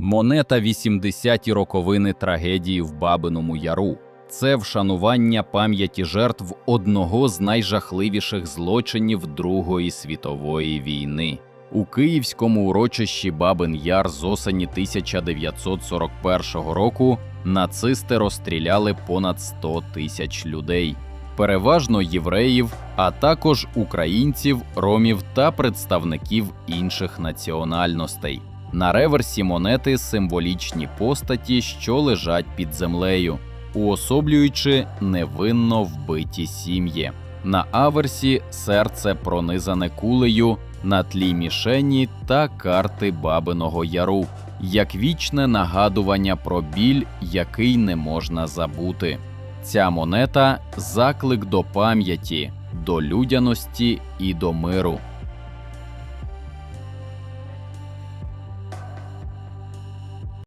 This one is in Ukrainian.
Монета 80-ті роковини трагедії в Бабиному Яру. Це вшанування пам'яті жертв одного з найжахливіших злочинів Другої світової війни. У київському урочищі Бабин Яр з осені 1941 року нацисти розстріляли понад 100 тисяч людей, переважно євреїв, а також українців, ромів та представників інших національностей. На реверсі монети символічні постаті, що лежать під землею, уособлюючи невинно вбиті сім'ї. На аверсі серце пронизане кулею на тлі мішені та карти Бабиного Яру, як вічне нагадування про біль, який не можна забути. Ця монета заклик до пам'яті, до людяності і до миру.